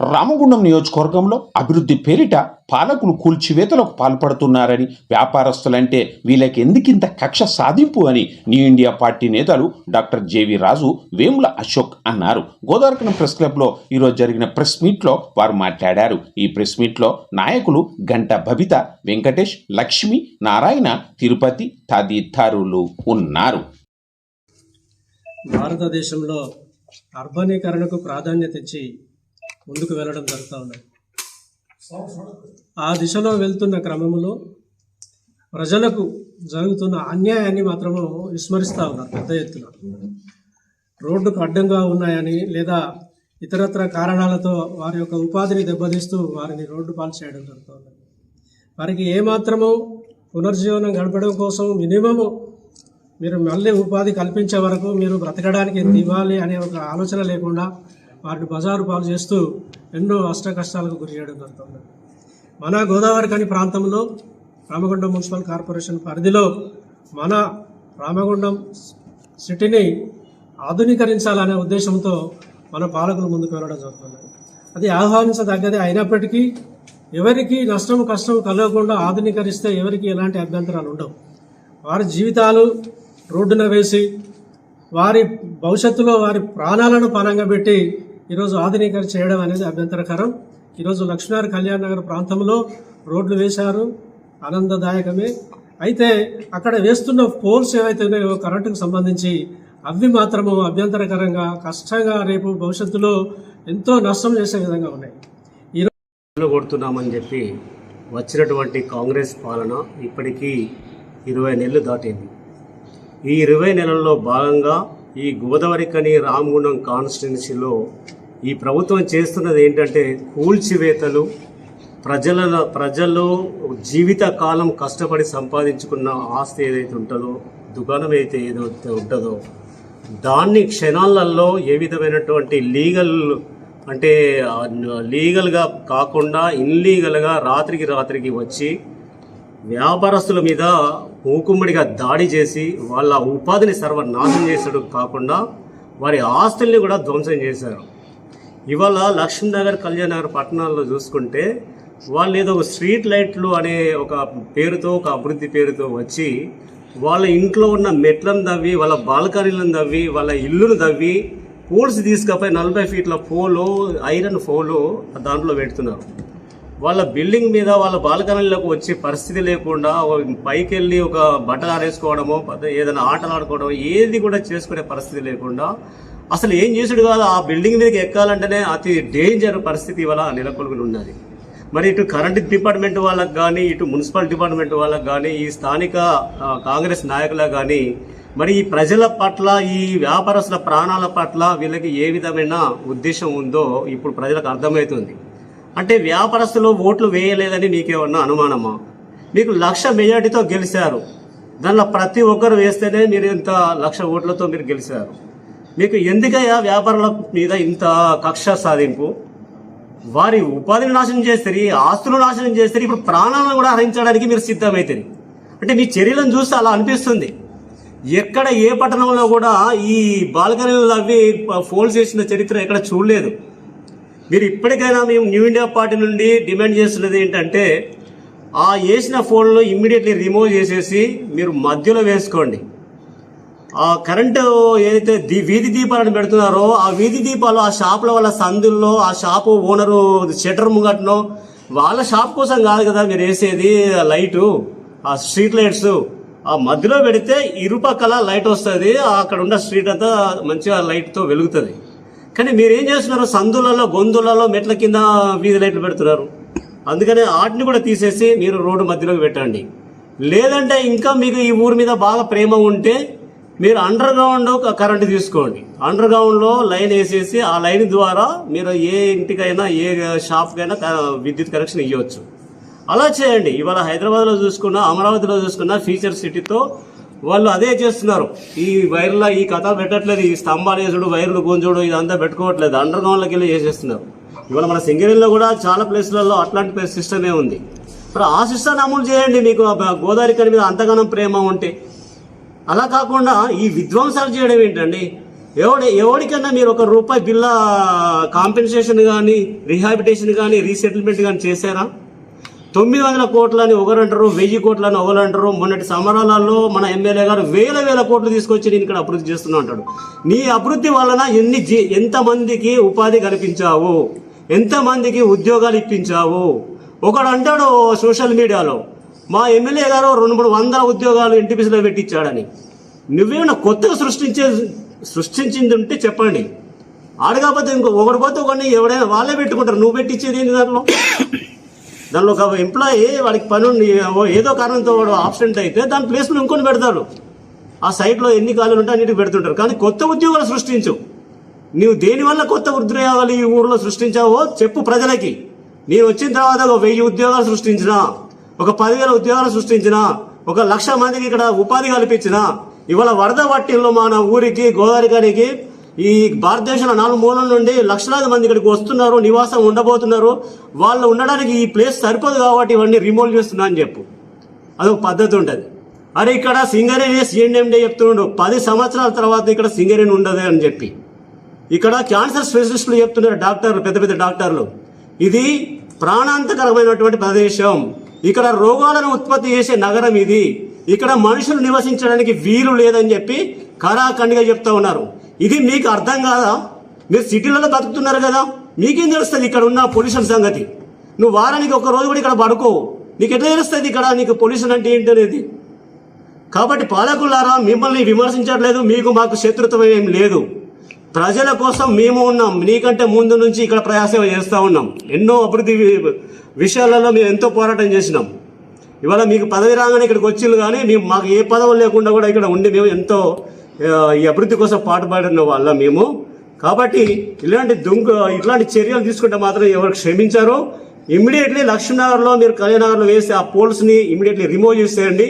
రామగుండం నియోజకవర్గంలో అభివృద్ధి పేరిట పాలకులు కూల్చివేతలకు పాల్పడుతున్నారని వ్యాపారస్తులంటే వీళ్ళకి ఎందుకింత కక్ష సాధింపు అని న్యూ ఇండియా పార్టీ నేతలు డాక్టర్ జేవి రాజు వేముల అశోక్ అన్నారు. గోదావరికనం ప్రెస్ క్లబ్లో ఈరోజు జరిగిన ప్రెస్ మీట్లో వారు మాట్లాడారు. ఈ ప్రెస్ మీట్లో నాయకులు గంట భవిత వెంకటేష్ లక్ష్మి నారాయణ తిరుపతి తదితరులు ఉన్నారు. భారతదేశంలో అర్బనీకరణకు ప్రాధాన్యత ఇచ్చి ముందుకు వెళ్ళడం జరుగుతూ ఉన్నది. ఆ దిశలో వెళ్తున్న క్రమంలో ప్రజలకు జరుగుతున్న అన్యాయాన్ని మాత్రము విస్మరిస్తూ ఉన్నారు పెద్ద ఎత్తున. రోడ్డుకు అడ్డంగా ఉన్నాయని లేదా ఇతరత్ర కారణాలతో వారి యొక్క ఉపాధిని దెబ్బతీస్తూ వారిని రోడ్డు పాలు చేయడం జరుగుతుంది వారికి ఏమాత్రము పునర్జీవనం గడపడం కోసం మినిమము మీరు మళ్ళీ ఉపాధి కల్పించే వరకు మీరు బ్రతకడానికి ఎంత ఇవ్వాలి అనే ఒక ఆలోచన లేకుండా వాటిని బజారు పాలు చేస్తూ ఎన్నో అష్ట కష్టాలకు గురి చేయడం జరుగుతుంది. మన గోదావరి కాని ప్రాంతంలో రామగుండం మున్సిపల్ కార్పొరేషన్ పరిధిలో మన రామగుండం సిటీని ఆధునీకరించాలనే ఉద్దేశంతో మన పాలకులు ముందుకు వెళ్ళడం జరుగుతుంది. అది ఆహ్వానించదగ్గది అయినప్పటికీ ఎవరికి నష్టం కష్టం కలగకుండా ఆధునీకరిస్తే ఎవరికి ఎలాంటి అభ్యంతరాలు ఉండవు. వారి జీవితాలు రోడ్డున వేసి వారి భవిష్యత్తులో వారి ప్రాణాలను పణంగా పెట్టి ఈరోజు ఆధునీకరణ చేయడం అనేది అభ్యంతరకరం. ఈరోజు లక్ష్మీనారాయణ కళ్యాణ్ నగర్ ప్రాంతంలో రోడ్లు వేశారు. ఆనందదాయకమే. అయితే అక్కడ వేస్తున్న పోల్స్ ఏవైతే ఉన్నాయో కరెంటుకు సంబంధించి అవి మాత్రము అభ్యంతరకరంగా కష్టంగా రేపు భవిష్యత్తులో ఎంతో నష్టం చేసే విధంగా ఉన్నాయి. కొడుతున్నామని చెప్పి వచ్చినటువంటి కాంగ్రెస్ పాలన ఇప్పటికీ ఇరవై నెలలు దాటింది. ఈ ఇరవై నెలల్లో భాగంగా ఈ గోదావరికని రామగుండం కాన్స్టిట్యున్సీలో ఈ ప్రభుత్వం చేస్తున్నది ఏంటంటే కూల్చివేతలు ప్రజల ప్రజలు జీవిత కాలం కష్టపడి సంపాదించుకున్న ఆస్తి ఏదైతే ఉంటుందో దుకాణం అయితే ఏదైతే ఉంటుందో దాన్ని క్షణాలలో ఏ విధమైనటువంటి లీగల్ అంటే లీగల్గా కాకుండా ఇన్లీగల్గా రాత్రికి రాత్రికి వచ్చి వ్యాపారస్తుల మీద మూకుమ్మడిగా దాడి చేసి వాళ్ళ ఉపాధిని సర్వనాశనం చేసడం కాకుండా వారి ఆస్తుల్ని కూడా ధ్వంసం చేశారు. ఇవాళ లక్ష్మీనగర్ కళ్యాణ్ నగర్ పట్టణాల్లో చూసుకుంటే వాళ్ళు ఏదో ఒక స్ట్రీట్ లైట్లు అనే ఒక పేరుతో ఒక అభివృద్ధి పేరుతో వచ్చి వాళ్ళ ఇంట్లో ఉన్న మెట్లను దవ్వి వాళ్ళ బాల్కనీలను దవ్వి వాళ్ళ ఇల్లును దవ్వి పోల్స్ తీసుకపోయి నలభై ఫీట్ల పోలు ఐరన్ పోలు దాంట్లో పెడుతున్నారు. వాళ్ళ బిల్డింగ్ మీద వాళ్ళ బాల్కనీలకు వచ్చే పరిస్థితి లేకుండా పైకి వెళ్ళి ఒక బట్టలు ఆరేసుకోవడమో ఏదైనా ఆటలు ఆడుకోవడమో ఏది కూడా చేసుకునే పరిస్థితి లేకుండా అసలు ఏం చేసుడు కాదు ఆ బిల్డింగ్ మీదకి ఎక్కాలంటేనే అతి డేంజర్ పరిస్థితి ఇవాళ నెలకొల్పులు ఉన్నది. మరి ఇటు కరెంట్ డిపార్ట్మెంట్ వాళ్ళకి కానీ ఇటు మున్సిపల్ డిపార్ట్మెంట్ వాళ్ళకి కానీ ఈ స్థానిక కాంగ్రెస్ నాయకులకు కానీ మరి ఈ ప్రజల పట్ల ఈ వ్యాపారస్తుల ప్రాణాల పట్ల వీళ్ళకి ఏ విధమైన ఉద్దేశం ఉందో ఇప్పుడు ప్రజలకు అర్థమవుతుంది. అంటే వ్యాపారస్తులు ఓట్లు వేయలేదని మీకేమన్నా అనుమానమా? మీకు లక్ష మెజార్టీతో గెలిచారు దానిలో ప్రతి ఒక్కరు వేస్తేనే మీరు ఇంత లక్ష ఓట్లతో మీరు గెలిచారు మీకు ఎందుకయ్యా వ్యాపారుల మీద ఇంత కక్ష సాధింపు? వారి ఉపాధిని నాశనం చేస్తారు ఆస్తులు నాశనం చేస్తారు ఇప్పుడు ప్రాణాలను కూడా హరించడానికి మీరు సిద్ధమవుతుంది అంటే మీ చర్యలను చూస్తే అలా అనిపిస్తుంది. ఎక్కడ ఏ పట్టణంలో కూడా ఈ బాల్కనీలు అవి ఫోల్డ్ చేసిన చరిత్ర ఎక్కడ చూడలేదు. మీరు ఇప్పటికైనా మేము న్యూ ఇండియా పార్టీ నుండి డిమాండ్ చేస్తున్నది ఏంటంటే ఆ వేసిన ఫోన్లు ఇమ్మీడియట్లీ రిమూవ్ చేసేసి మీరు మధ్యలో వేసుకోండి. ఆ కరెంటు ఏదైతే దీ వీధి దీపాలను పెడుతున్నారో ఆ వీధి దీపాలు ఆ షాపుల వల్ల సందుల్లో ఆ షాపు ఓనరు షట్టర్ ముంగట్నో వాళ్ళ షాప్ కోసం కాదు కదా మీరు వేసేది ఆ లైటు ఆ స్ట్రీట్ లైట్స్. ఆ మధ్యలో పెడితే ఇరుపక్కల లైట్ వస్తుంది అక్కడ ఉన్న స్ట్రీట్ అంతా మంచిగా లైట్తో వెలుగుతుంది. కానీ మీరు ఏం చేస్తున్నారు? సందులలో గొంతులలో మెట్ల కింద వీధి లైట్లు పెడుతున్నారు. అందుకనే వాటిని కూడా తీసేసి మీరు రోడ్డు మధ్యలోకి పెట్టండి. లేదంటే ఇంకా మీకు ఈ ఊరి మీద బాగా ప్రేమ ఉంటే మీరు అండర్ గ్రౌండ్ కరెంట్ తీసుకోండి. అండర్ గ్రౌండ్లో లైన్ వేసేసి ఆ లైన్ ద్వారా మీరు ఏ ఇంటికైనా ఏ షాప్కైనా క- విద్యుత్ కనెక్షన్ ఇవ్వచ్చు అలా చేయండి. ఇవాళ హైదరాబాద్లో చూసుకున్న అమరావతిలో చూసుకున్న ఫ్యూచర్ సిటీతో వాళ్ళు అదే చేస్తున్నారు. ఈ వైర్ల ఈ కథ పెట్టట్లేదు. ఈ స్తంభాలు వేసుడు వైర్లు గుంజుడు ఇదంతా పెట్టుకోవట్లేదు. అండర్ గ్రౌండ్లోకి వెళ్ళి చేసేస్తున్నారు. ఇవాళ మన సింగరేణిలో కూడా చాలా ప్లేస్లలో అట్లాంటి సిస్టమే ఉంది. మరి ఆ సిస్టమ్ అమలు చేయండి. మీకు గోదావరి కని మీద అంతగానం ప్రేమ ఉంటే అలా కాకుండా ఈ విధ్వంసాలు చేయడం ఏంటండి? ఎవడి ఎవరికైనా మీరు ఒక రూపాయి బిల్ల కాంపెన్సేషన్ కానీ రీహాబిటేషన్ కానీ రీసెటిల్మెంట్ కానీ చేశారా? తొమ్మిది వందల కోట్లని ఒకరంటారు వెయ్యి కోట్లని ఒకరంటారు మొన్నటి సమరాలలో మన ఎమ్మెల్యే గారు వేల వేల కోట్లు తీసుకొచ్చి నేను ఇక్కడ అభివృద్ధి చేస్తున్నా అంటాడు. నీ అభివృద్ధి వలన ఎన్ని జీ ఎంతమందికి ఉపాధి కల్పించావు? ఎంతమందికి ఉద్యోగాలు ఇప్పించావు? ఒకడు అంటాడు సోషల్ మీడియాలో మా ఎమ్మెల్యే గారు రెండు మూడు వందల ఉద్యోగాలు ఎన్టీపీసీలో పెట్టించాడని. నువ్వేమైనా కొత్తగా సృష్టించే సృష్టించింది ఉంటే చెప్పండి. ఆడకపోతే ఇంకో ఒకటి పోతే ఒకడిని ఎవడైనా వాళ్ళే పెట్టుకుంటారు. నువ్వు పెట్టించేది ఏంటి దాంట్లో? దానిలో ఒక ఎంప్లాయీ వాడికి పని ఓ ఏదో కారణంతో వాడు ఆబ్సెంట్ అయితే దాని ప్లేస్లో ఇంకొని పెడతారు. ఆ సైట్లో ఎన్ని ఖాళీలు ఉంటే అన్నిటికి పెడుతుంటారు. కానీ కొత్త ఉద్యోగాలు సృష్టించు. నీవు దేనివల్ల కొత్త ఉద్యోగాలు ఈ ఊర్లో సృష్టించావో చెప్పు ప్రజలకి. నేను వచ్చిన తర్వాత ఒక వెయ్యి ఉద్యోగాలు సృష్టించినా. ఒక పదివేల ఉద్యోగాలు సృష్టించిన ఒక లక్ష మందికి ఇక్కడ ఉపాధి కల్పించిన ఇవాళ వరద పట్టిల్లో మన ఊరికి గోదావరి గారికి ఈ భారతదేశంలో నాలుగు మూలల నుండి లక్షలాది మంది ఇక్కడికి వస్తున్నారు నివాసం ఉండబోతున్నారు. వాళ్ళు ఉండడానికి ఈ ప్లేస్ సరిపోదు కాబట్టి ఇవన్నీ రిమూవ్ చేస్తున్నా అని చెప్పు. అదొక పద్ధతి ఉంటుంది. అరే ఇక్కడ సింగరేణి సిఎండిఎండే చెప్తుండు పది సంవత్సరాల తర్వాత ఇక్కడ సింగరేణి ఉండదు అని చెప్పి. ఇక్కడ క్యాన్సర్ స్పెషలిస్టులు చెప్తున్నారు డాక్టర్లు పెద్ద పెద్ద డాక్టర్లు. ఇది ప్రాణాంతకరమైనటువంటి ప్రదేశం. ఇక్కడ రోగాలను ఉత్పత్తి చేసే నగరం ఇది. ఇక్కడ మనుషులు నివసించడానికి వీలు లేదని చెప్పి కరాఖండిగా చెప్తా ఉన్నారు. ఇది మీకు అర్థం కాదా? మీరు సిటీలలో బతుకుతున్నారు కదా. మీకేం తెలుస్తుంది ఇక్కడ ఉన్న పొల్యూషన్ సంగతి? నువ్వు వారానికి ఒక రోజు కూడా ఇక్కడ పడుకో. నీకు ఎట్లా తెలుస్తుంది ఇక్కడ? నీకు పొల్యూషన్ అంటే ఏంటి అనేది? కాబట్టి పాలకులారా మిమ్మల్ని విమర్శించట్లేదు మీకు మాకు శత్రుత్వం ఏం లేదు. ప్రజల కోసం మేము ఉన్నాం. నీకంటే ముందు నుంచి ఇక్కడ ప్రయాసం చేస్తూ ఉన్నాం. ఎన్నో అభివృద్ధి విషయాలలో మేము ఎంతో పోరాటం చేసినాం. ఇవాళ మీకు పదవి రాగానే ఇక్కడికి వచ్చింది కానీ మేము మాకు ఏ పదవి లేకుండా కూడా ఇక్కడ ఉండి మేము ఎంతో ఈ అభివృద్ధి కోసం పాటుపడిన వాళ్ళ మేము. కాబట్టి ఇలాంటి దుంగ ఇట్లాంటి చర్యలు తీసుకుంటే మాత్రం ఎవరు క్షమించారో. ఇమ్మీడియట్లీ లక్ష్మీనగర్లో మీరు కళ్యాణనగర్లో వేసి ఆ పోల్స్ని ఇమ్మీడియట్లీ రిమూవ్ చేసేయండి.